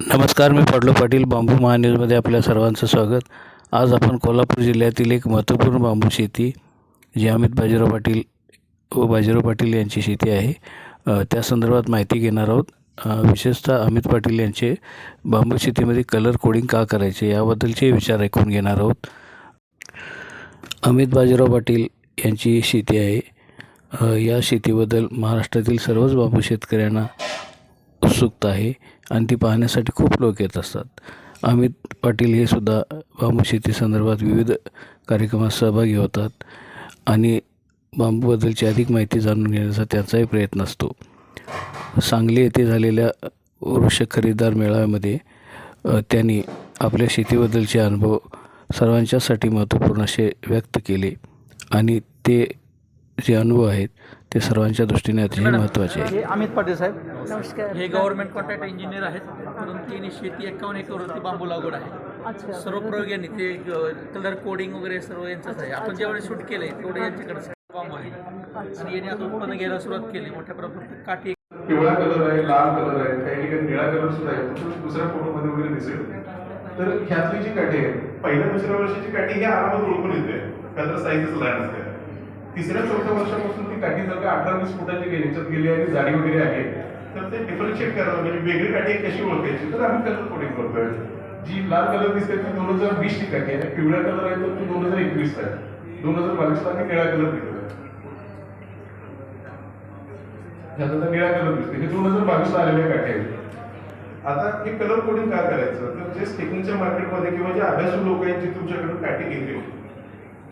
नमस्कार मी पाडलो पाटील बांबू महान्यूजमध्ये आपल्या सर्वांचं स्वागत. आज आपण कोल्हापूर जिल्ह्यातील एक महत्त्वपूर्ण बांबू शेती जी अमित बाजीराव पाटील व बाजीराव पाटील यांची शेती आहे त्या संदर्भात माहिती घेणार आहोत. विशेषतः अमित पाटील यांचे बांबू शेतीमध्ये कलर कोडिंग का करायचे याबद्दलचे विचार ऐकून घेणार आहोत. अमित बाजीराव पाटील यांची शेती आहे. या शेतीबद्दल महाराष्ट्रातील सर्वच बांबू शेतकऱ्यांना उत्सुकता आहे आणि ती पाहण्यासाठी खूप लोक येत असतात. अमित पाटील हे सुद्धा बांबू शेतीसंदर्भात विविध कार्यक्रमात सहभागी होतात आणि बांबूबद्दलची अधिक माहिती जाणून घेण्याचा त्यांचाही प्रयत्न असतो. सांगली येथे झालेल्या वृक्ष खरेदीदार मेळाव्यामध्ये त्यांनी आपल्या शेतीबद्दलचे अनुभव सर्वांच्यासाठी महत्त्वपूर्ण असे व्यक्त केले आणि ते जे अनुभव आहेत ते सर्वांच्या दृष्टीने अतिशय महत्त्वाचे आहे. हे अमित पाटील साहेब. नमस्कार. हे गव्हर्नमेंट कॉन्ट्रॅक्ट इंजिनियर आहेत. परंतु त्यांनी शेती एक्कावन्न एकरवरती बांबू लागवड आहे. अच्छा. सर्व प्रयोग यांनी ते कलर कोडिंग वगैरे सर्व यांचंच आहे. आपण ज्यावेळेस शूट केलंय तेवढं यांच्याकडे सगळं बांबू आहे. आणि यांनी आता उत्पन्न घ्यायला सुरुवात केली. मोठ्या प्रमाणात काठी पिवळा कलर आहे लाल कलर आहे काही ठिकाणी निळा कलर सुद्धा आहे. तो दुसऱ्या फोटोमध्ये वगैरे दिसेल. तर ह्यातली जी काठी आहे पहिल्या दुसऱ्या वर्षाची काठी ही आरामात ओळखून येते. साईजच लहान असते. तिसऱ्या चौथ्या वर्षापासून ती काठी जर अठरा वीस फुटाची रेंजत गेली आणि जाडी वगैरे आहे. तर ते डिफरन्शिएट करावं म्हणजे वेगळी काठी कशी ओळखायची? तर आम्ही कलर कोडिंग करतोय. जी लाल कलर दिसते ती दोन हजार वीस ची काठी आहे. पिवळा कलर आहे तर ती दोन हजार एकवीस आहे. दोन हजार बावीसला आम्ही निळा कलर दिलेला ह्याचा तर निळा कलर दिसते हे दोन हजार बावीसला आलेल्या काठी आहेत. आता हे कलर कोडिंग का करायचं? तर जे स्टेकिंगच्या मार्केटमध्ये किंवा जे अभ्यासू लोक आहेत जे तुमच्याकडून काठी घेतील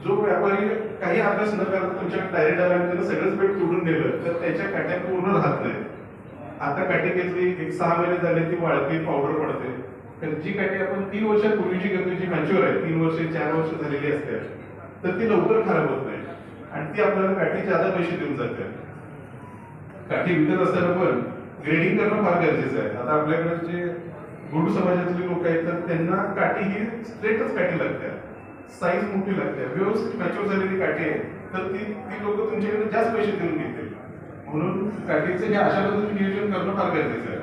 जो व्यापारी काही अभ्यास न करता तुमच्या डायरेक्ट आला सगळंच पेट तोडून नेलं तर त्याच्या काट्या पूर्ण राहत नाही आता काठी घेतली एक सहा महिने झाले ती वाळते पावडर पडते. तर जी काठी आपण तीन वर्षापूर्वीची घेतो जी मॅच्युअर आहे तीन वर्ष चार वर्ष झालेली असते तर ती लवकर खराब होत नाही. आणि ती आपल्याला काठी जादा पैसे देऊन जाते. काठी विकत असताना पण ग्रेडिंग करणं फार गरजेचं आहे. आता आपल्याकडे जे गुरु समाजातले लोक आहेत तर त्यांना काठी ही स्ट्रेटच काठी लागते साईज मोठी लागते. व्यवस्थित मॅच्युअर झालेली काठी आहे. तर ती ती लोक तुमच्याकडे जास्त पैसे देऊन घेतील. म्हणून काठीचं हे अशा पद्धतीने नियोजन करणं फार गरजेचं आहे.